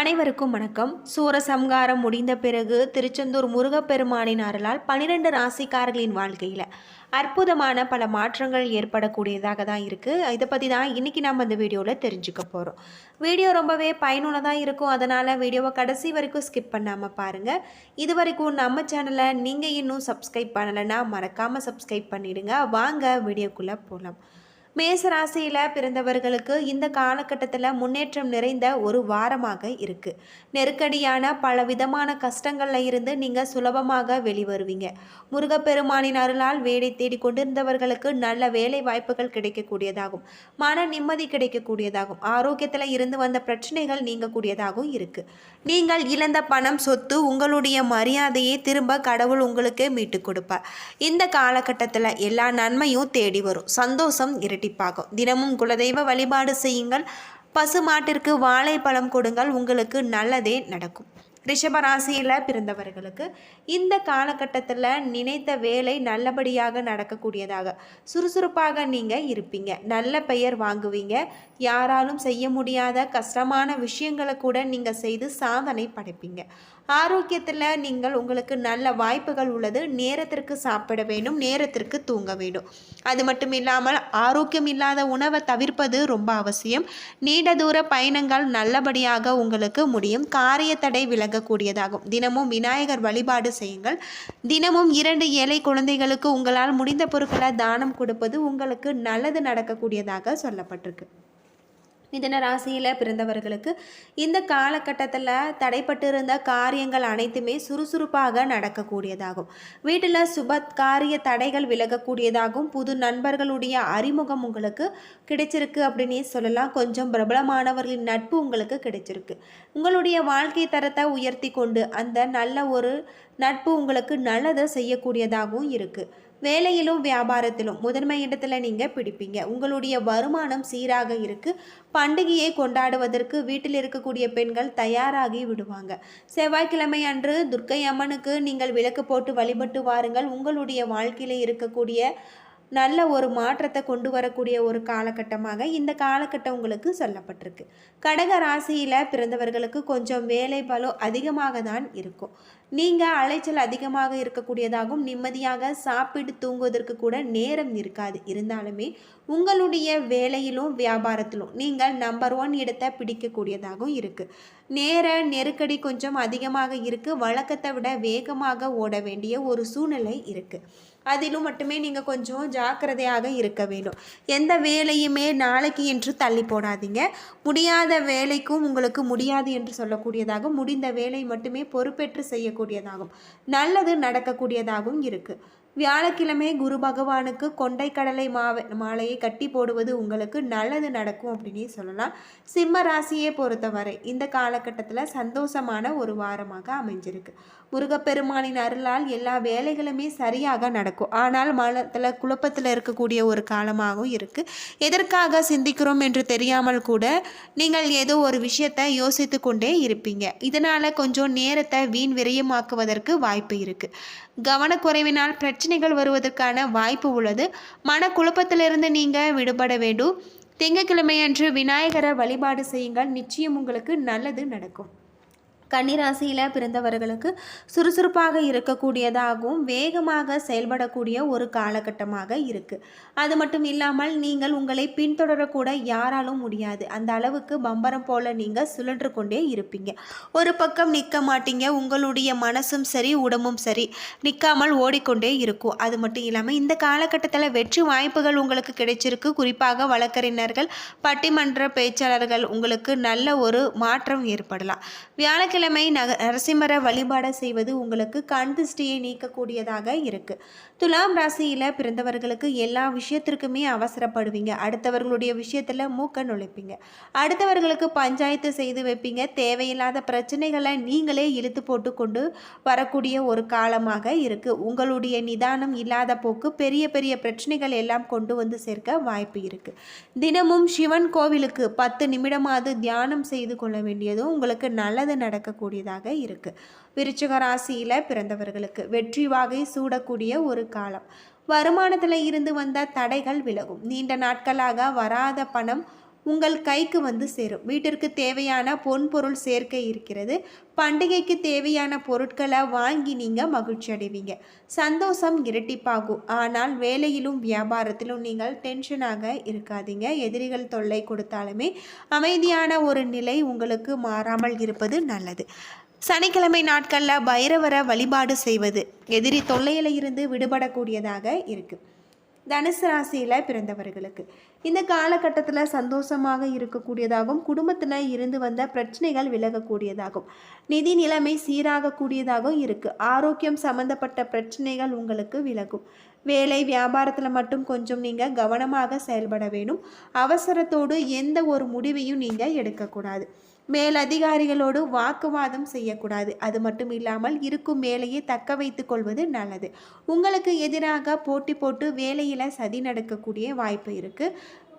அனைவருக்கும் வணக்கம். சூரசம்காரம் முடிந்த பிறகு திருச்செந்தூர் முருகப்பெருமானின் அருளால் பனிரெண்டு ராசிக்காரர்களின் வாழ்க்கையில் அற்புதமான பல மாற்றங்கள் ஏற்படக்கூடியதாக தான் இருக்குது இதை பற்றி தான் இன்றைக்கி நம்ம இந்த வீடியோவில் தெரிஞ்சுக்க போகிறோம் வீடியோ ரொம்பவே பயனுள்ளதாக இருக்கும். அதனால் வீடியோவை கடைசி வரைக்கும் ஸ்கிப் பண்ணாமல் பாருங்கள் இது வரைக்கும் நம்ம சேனலை நீங்கள் இன்னும் சப்ஸ்கிரைப் பண்ணலைன்னா மறக்காமல் சப்ஸ்கிரைப் பண்ணிடுங்க. வாங்க வீடியோக்குள்ளே போகலாம் மேசராசியில் பிறந்தவர்களுக்கு இந்த காலகட்டத்தில் முன்னேற்றம் நிறைந்த ஒரு வாரமாக இருக்குது நெருக்கடியான பல விதமான கஷ்டங்களில் இருந்து நீங்கள் சுலபமாக வெளிவருவீங்க. முருகப்பெருமானின் அருளால் வேலை தேடி கொண்டிருந்தவர்களுக்கு நல்ல வேலை வாய்ப்புகள் கிடைக்கக்கூடியதாகும். மன நிம்மதி கிடைக்கக்கூடியதாகும். ஆரோக்கியத்தில் இருந்து வந்த பிரச்சனைகள் நீங்கக்கூடியதாகவும் இருக்குது நீங்கள் இழந்த பணம் சொத்து உங்களுடைய மரியாதையை திரும்ப கடவுள் உங்களுக்கு மீட்டு கொடுப்பார். இந்த காலகட்டத்தில் எல்லா நன்மையும் தேடி வரும். சந்தோஷம் இரட்டிப்பாகும் தினமும் குலதெய்வ வழிபாடு செய்யுங்கள். பசு மாட்டிற்கு வாழைப்பழம் கொடுங்கள். உங்களுக்கு நல்லதே நடக்கும். ரிஷபராசியில் பிறந்தவர்களுக்கு இந்த காலகட்டத்தில் நினைத்த வேலை நல்லபடியாக நடக்கக்கூடியதாக. சுறுசுறுப்பாக நீங்கள் இருப்பீங்க. நல்ல பெயர் வாங்குவீங்க. யாராலும் செய்ய முடியாத கஷ்டமான விஷயங்களை கூட நீங்கள் செய்து சாதனை படைப்பீங்க. ஆரோக்கியத்தில் நீங்கள் உங்களுக்கு நல்ல வாய்ப்புகள் உள்ளது. நேரத்திற்கு சாப்பிட வேண்டும். நேரத்திற்கு தூங்க வேண்டும். அது மட்டும் இல்லாமல் ஆரோக்கியம் இல்லாத உணவை தவிர்ப்பது ரொம்ப அவசியம். நீண்ட தூர பயணங்கள் நல்லபடியாக உங்களுக்கு முடியும். காரிய தடை விளங்கக்கூடியதாகும் தினமும் விநாயகர் வழிபாடு செய்யுங்கள். தினமும் இரண்டு ஏழை குழந்தைகளுக்கு உங்களால் முடிந்த பொருட்களை தானம் கொடுப்பது உங்களுக்கு நல்லது நடக்கக்கூடியதாக சொல்லப்பட்டிருக்கு. மிதன ராசியில் பிறந்தவர்களுக்கு இந்த காலகட்டத்தில் தடைப்பட்டு இருந்த காரியங்கள் அனைத்துமே சுறுசுறுப்பாக நடக்கக்கூடியதாகும். வீட்டில் சுப காரிய தடைகள் விலகக்கூடியதாகவும் புது நண்பர்களுடைய அறிமுகம் உங்களுக்கு கிடைச்சிருக்கு அப்படின்னே சொல்லலாம். கொஞ்சம் பிரபலமானவர்களின் நட்பு உங்களுக்கு கிடைச்சிருக்கு. உங்களுடைய வாழ்க்கை தரத்தை உயர்த்தி கொண்டு அந்த நல்ல ஒரு நட்பு உங்களுக்கு நல்லதை செய்யக்கூடியதாகவும் இருக்குது வேலையிலும் வியாபாரத்திலும் முதன்மை இடத்துல நீங்கள் பிடிப்பீங்க. உங்களுடைய வருமானம் சீராக இருக்குது பண்டிகையை கொண்டாடுவதற்கு வீட்டில் இருக்கக்கூடிய பெண்கள் தயாராகி விடுவாங்க. செவ்வாய்க்கிழமை அன்று துர்க்கை அம்மனுக்கு நீங்கள் விளக்கு போட்டு வழிபட்டு வாருங்கள். உங்களுடைய வாழ்க்கையில் இருக்கக்கூடிய நல்ல ஒரு மாற்றத்தை கொண்டு வரக்கூடிய ஒரு காலகட்டமாக இந்த காலகட்டம் உங்களுக்கு சொல்லப்பட்டிருக்கு. கடக ராசியில் பிறந்தவர்களுக்கு கொஞ்சம் வேலை பலோ அதிகமாக தான் இருக்கும். நீங்கள் அலைச்சல் அதிகமாக இருக்கக்கூடியதாகவும் நிம்மதியாக சாப்பிட்டு தூங்குவதற்கு கூட நேரம் இருக்காது. இருந்தாலுமே உங்களுடைய வேலையிலும் வியாபாரத்திலும் நீங்கள் நம்பர் ஒன் இடத்தை பிடிக்கக்கூடியதாகவும் இருக்குது நேர நெருக்கடி கொஞ்சம் அதிகமாக இருக்குது வழக்கத்தை விட வேகமாக ஓட வேண்டிய ஒரு சூழ்நிலை இருக்குது அதிலும் மட்டுமே நீங்கள் கொஞ்சம் ஜாக்கிரதையாக இருக்க வேண்டும். எந்த வேலையுமே நாளைக்கு என்று தள்ளி போடாதீங்க. முடியாத வேலைக்கும் உங்களுக்கு முடியாது என்று சொல்லக்கூடியதாகவும் முடிந்த வேலை மட்டுமே பொறுப்பேற்று செய்யக்கூடியதாகும் நல்லது நடக்கக்கூடியதாகவும் இருக்குது வியாழக்கிழமை குரு பகவானுக்கு கொண்டை கடலை மாவை மாலையை கட்டி போடுவது உங்களுக்கு நல்லது நடக்கும் அப்படின்னே சொல்லலாம். சிம்ம ராசியை பொறுத்தவரை இந்த காலகட்டத்தில் சந்தோஷமான ஒரு வாரமாக அமைஞ்சிருக்கு. முருகப்பெருமானின் அருளால் எல்லா வேலைகளுமே சரியாக நடக்கும். ஆனால் மனத்தில் குழப்பத்தில் இருக்கக்கூடிய ஒரு காலமாகவும் இருக்குது எதற்காக சிந்திக்கிறோம் என்று தெரியாமல் கூட நீங்கள் ஏதோ ஒரு விஷயத்தை யோசித்து கொண்டே இருப்பீங்க. இதனால் கொஞ்சம் நேரத்தை வீண் விரயமாக்குவதற்கு வாய்ப்பு இருக்குது கவனக்குறைவினால் பிரச்சனைகள் வருவதற்கான வாய்ப்பு உள்ளது. மனக்குழப்பத்திலிருந்து நீங்கள் விடுபட வேண்டும். திங்கட்கிழமையன்று விநாயகரை வழிபாடு செய்யுங்கள். நிச்சயம் உங்களுக்கு நல்லது நடக்கும். கன்னிராசியில் பிறந்தவர்களுக்கு சுறுசுறுப்பாக இருக்கக்கூடியதாகவும் வேகமாக செயல்படக்கூடிய ஒரு காலகட்டமாக இருக்குது அது மட்டும் இல்லாமல் நீங்கள் உங்களை பின்தொடரக்கூட யாராலும் முடியாது. அந்த அளவுக்கு பம்பரம் போல நீங்கள் சுழன்று கொண்டே இருப்பீங்க. ஒரு பக்கம் நிற்க மாட்டீங்க. உங்களுடைய மனசும் சரி உடம்பும் சரி நிற்காமல் ஓடிக்கொண்டே இருக்கும். அது மட்டும் இல்லாமல் இந்த காலகட்டத்தில் வெற்றி வாய்ப்புகள் உங்களுக்கு கிடைச்சிருக்கு. குறிப்பாக வழக்கறிஞர்கள் பட்டிமன்ற பேச்சாளர்கள் உங்களுக்கு நல்ல ஒரு மாற்றம் ஏற்படலாம். வியாழக்கிழமை வெள்ளிக்கிழமை நரசிம்மர வழிபாட செய்வது உங்களுக்கு கண் திருஷ்டியை நீக்கக்கூடியதாக இருக்குது துலாம் ராசியில் பிறந்தவர்களுக்கு எல்லா விஷயத்திற்குமே அவசரப்படுவீங்க. அடுத்தவர்களுடைய விஷயத்தில் மூக்க நுழைப்பீங்க. அடுத்தவர்களுக்கு பஞ்சாயத்து செய்து வைப்பீங்க. தேவையில்லாத பிரச்சனைகளை நீங்களே இழுத்து போட்டு கொண்டு வரக்கூடிய ஒரு காலமாக இருக்குது உங்களுடைய நிதானம் இல்லாத போக்கு பெரிய பெரிய பிரச்சனைகள் எல்லாம் கொண்டு வந்து சேர்க்க வாய்ப்பு இருக்குது தினமும் சிவன் கோவிலுக்கு பத்து நிமிடமாவது தியானம் செய்து கொள்ள வேண்டியதும் உங்களுக்கு நல்லது நடக்கக்கூடியதாக இருக்குது விருச்சிக ராசியில் பிறந்தவர்களுக்கு வெற்றி வாகை சூடக்கூடிய ஒரு காலம். வருமானத்தில் இருந்து வந்த தடைகள் விலகும். நீண்ட நாட்களாக வராத பணம் உங்கள் கைக்கு வந்து சேரும். வீட்டிற்கு தேவையான பொன்பொருள் சேர்க்கை இருக்கிறது. பண்டிகைக்கு தேவையான பொருட்களை வாங்கி நீங்கள் மகிழ்ச்சி அடைவீங்க. சந்தோஷம் இரட்டிப்பாகும். ஆனால் வேலையிலும் வியாபாரத்திலும் நீங்கள் டென்ஷனாக இருக்காதீங்க. எதிரிகள் தொல்லை கொடுத்தாலுமே அமைதியான ஒரு நிலை உங்களுக்கு மாறாமல் இருப்பது நல்லது. சனிக்கிழமை நாட்களில் பைரவரை வழிபாடு செய்வது எதிரி தொல்லையில் இருந்து விடுபடக்கூடியதாக இருக்குது தனுசு ராசியில் பிறந்தவர்களுக்கு இந்த காலகட்டத்தில் சந்தோஷமாக இருக்கக்கூடியதாகவும் குடும்பத்தில் இருந்து வந்த பிரச்சனைகள் விலகக்கூடியதாகும் நிதி நிலைமை சீராகக்கூடியதாகவும் இருக்குது ஆரோக்கியம் சம்மந்தப்பட்ட பிரச்சனைகள் உங்களுக்கு விலகும். வேலை வியாபாரத்தில் மட்டும் கொஞ்சம் நீங்கள் கவனமாக செயல்பட வேணும். அவசரத்தோடு எந்த ஒரு முடிவையும் நீங்கள் எடுக்கக்கூடாது. மேலதிகாரிகளோடு வாக்குவாதம் செய்யக்கூடாது. அது மட்டும் இல்லாமல் இருக்கும் வேலையை தக்க வைத்து கொள்வது நல்லது. உங்களுக்கு எதிராக போட்டி போட்டு வேலையில் சதி நடக்கக்கூடிய வாய்ப்பு இருக்குது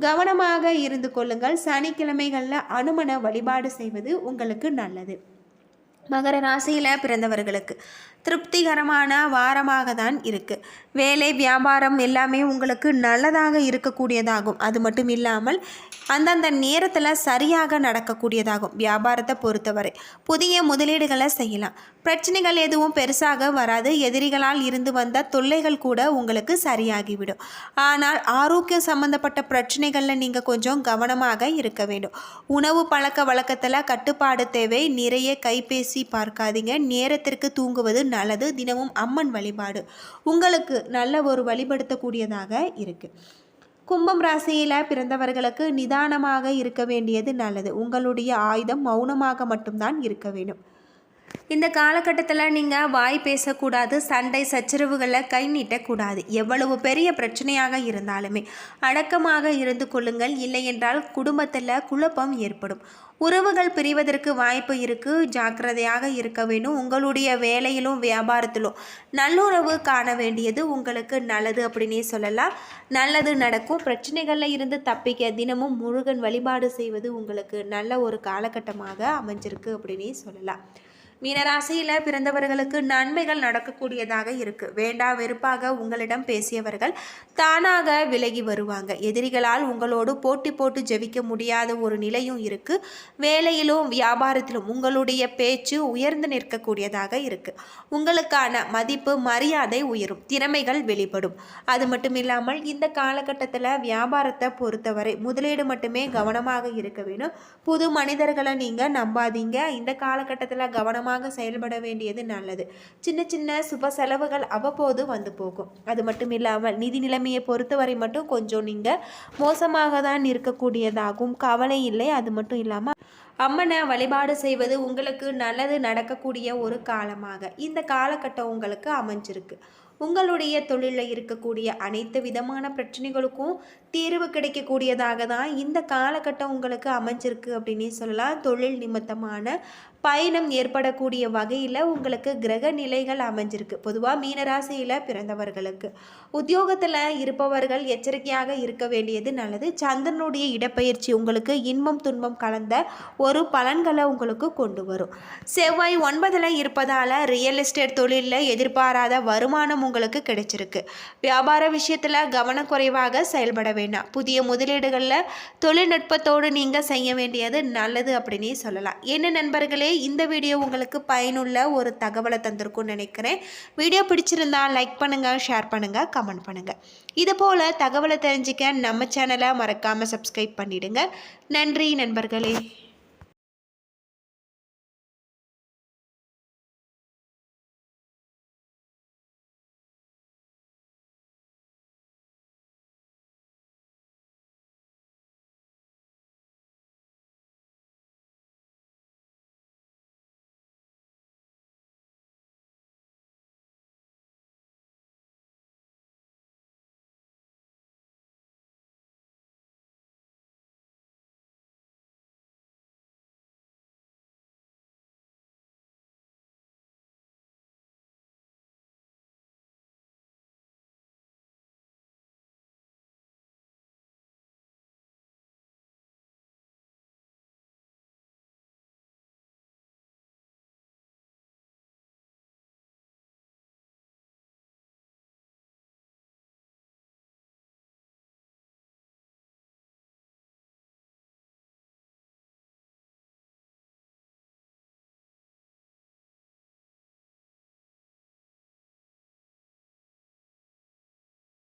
கவனமாக இருந்து கொள்ளுங்கள். சனிக்கிழமைகளில் அனுமன வழிபாடு செய்வது உங்களுக்கு நல்லது. மகர ராசியில் பிறந்தவர்களுக்கு திருப்திகரமான வாரமாக தான் இருக்குது வேலை வியாபாரம் எல்லாமே உங்களுக்கு நல்லதாக இருக்கக்கூடியதாகும். அது மட்டும் இல்லாமல் அந்தந்த நேரத்தில் சரியாக நடக்கக்கூடியதாகும். வியாபாரத்தை பொறுத்தவரை புதிய முதலீடுகளை செய்யலாம். பிரச்சனைகள் எதுவும் பெருசாக வராது. எதிரிகளால் இருந்து வந்த தொல்லைகள் கூட உங்களுக்கு சரியாகிவிடும். ஆனால் ஆரோக்கியம் சம்பந்தப்பட்ட பிரச்சனைகளில் நீங்கள் கொஞ்சம் கவனமாக இருக்க வேண்டும். உணவு பழக்க வழக்கத்தில் கட்டுப்பாடு தேவை. நிறைய கைபேசி பார்க்காதீங்க. நேரத்திற்கு தூங்குவது நல்லது தினமும் அம்மன் வழிபாடு உங்களுக்கு நல்ல ஒரு வழிபடுத்தக்கூடியதாக இருக்குது கும்பம் ராசியில் பிறந்தவர்களுக்கு நிதானமாக இருக்க வேண்டியது நல்லது. உங்களுடைய ஆயுதம் மௌனமாக மட்டும்தான் இருக்க வேண்டும். இந்த காலகட்டத்தில் நீங்கள் வாய் பேசக்கூடாது சண்டை சச்சரவுகளை கை நீட்டக்கூடாது. எவ்வளவு பெரிய பிரச்சனையாக இருந்தாலுமே அடக்கமாக இருந்து கொள்ளுங்கள். இல்லையென்றால் குடும்பத்தில் குழப்பம் ஏற்படும். உறவுகள் பிரிவதற்கு வாய்ப்பு இருக்குது ஜாக்கிரதையாக இருக்க வேண்டும் உங்களுடைய வேலையிலும் வியாபாரத்திலும் நல்லுறவு காண வேண்டியது உங்களுக்கு நல்லது அப்படின்னே சொல்லலாம். நல்லது நடக்கும். பிரச்சனைகளில் இருந்து தப்பிக்க தினமும் முருகன் வழிபாடு செய்வது உங்களுக்கு நல்ல ஒரு காலகட்டமாக அமைஞ்சிருக்கு அப்படின்னே சொல்லலாம். மீனராசியில் பிறந்தவர்களுக்கு நன்மைகள் நடக்கக்கூடியதாக இருக்கு. வேண்டா வெறுப்பாக உங்களிடம் பேசியவர்கள் தானாக விலகி வருவாங்க. எதிரிகளால் உங்களோடு போட்டி போட்டு ஜெபிக்க முடியாத ஒரு நிலையும் இருக்கு. வேலையிலும் வியாபாரத்திலும் உங்களுடைய பேச்சு உயர்ந்து நிற்கக்கூடியதாக இருக்கு. உங்களுக்கான மதிப்பு மரியாதை உயரும். திறமைகள் வெளிப்படும். அது மட்டும் இல்லாமல் இந்த காலகட்டத்தில் வியாபாரத்தை பொறுத்தவரை முதலீடு மட்டுமே கவனமாக இருக்க வேணும். புது மனிதர்களை நீங்கள் நம்பாதீங்க. இந்த காலகட்டத்தில் கவனமாக கவனமாக செயல்பட வேண்டியது நல்லது. சின்ன சின்ன சுப செலவுகள் அவ்வப்போது வந்து போகும். அது மட்டும் இல்லாமல் நிதி நிலைமையை பொறுத்தவரை மட்டும் கொஞ்சம் நீங்கள் மோசமாக தான் இருக்கக்கூடியதாகும் கவலை இல்லை. அது மட்டும் இல்லாமல் அம்மனை வழிபாடு செய்வது உங்களுக்கு நல்லது நடக்கக்கூடிய ஒரு காலமாக. இந்த காலகட்டம் உங்களுக்கு அமைஞ்சிருக்கு. உங்களுடைய தொழிலில் இருக்கக்கூடிய அனைத்து விதமான பிரச்சனைகளுக்கும் தீர்வு கிடைக்கக்கூடியதாக தான் இந்த காலகட்டம் உங்களுக்கு அமைஞ்சிருக்கு அப்படின்னே சொல்லலாம். தொழில் நிமித்தமான பயணம் ஏற்படக்கூடிய வகையில் உங்களுக்கு கிரக நிலைகள் அமைஞ்சிருக்கு. பொதுவாக மீனராசியில் பிறந்தவர்களுக்கு. உத்தியோகத்தில் இருப்பவர்கள் எச்சரிக்கையாக இருக்க வேண்டியது நல்லது. சந்திரனுடைய இடப்பெயர்ச்சி உங்களுக்கு இன்பம் துன்பம் கலந்த ஒரு பலன்களை உங்களுக்கு கொண்டு வரும். செவ்வாய் ஒன்பதில் இருப்பதால் ரியல் எஸ்டேட் தொழிலில் எதிர்பாராத வருமானம் உங்களுக்கு கிடைச்சிருக்கு. வியாபார விஷயத்தில் கவனக்குறைவாக செயல்பட வேண்டாம். புதிய முதலீடுகளில் தொழில்நுட்பத்தோடு நீங்கள் செய்ய வேண்டியது நல்லது அப்படின்னே சொல்லலாம். என்ன நண்பர்களே இந்த வீடியோ உங்களுக்கு பயனுள்ள ஒரு தகவலை தந்திருக்கும்னு நினைக்கிறேன். வீடியோ பிடிச்சிருந்தா லைக் பண்ணுங்கள் ஷேர் பண்ணுங்கள் கமெண்ட் பண்ணுங்கள் இது போல் தகவலை தெரிஞ்சிக்க நம்ம சேனலை மறக்காமல் சப்ஸ்கிரைப் பண்ணிவிடுங்க நன்றி நண்பர்களே.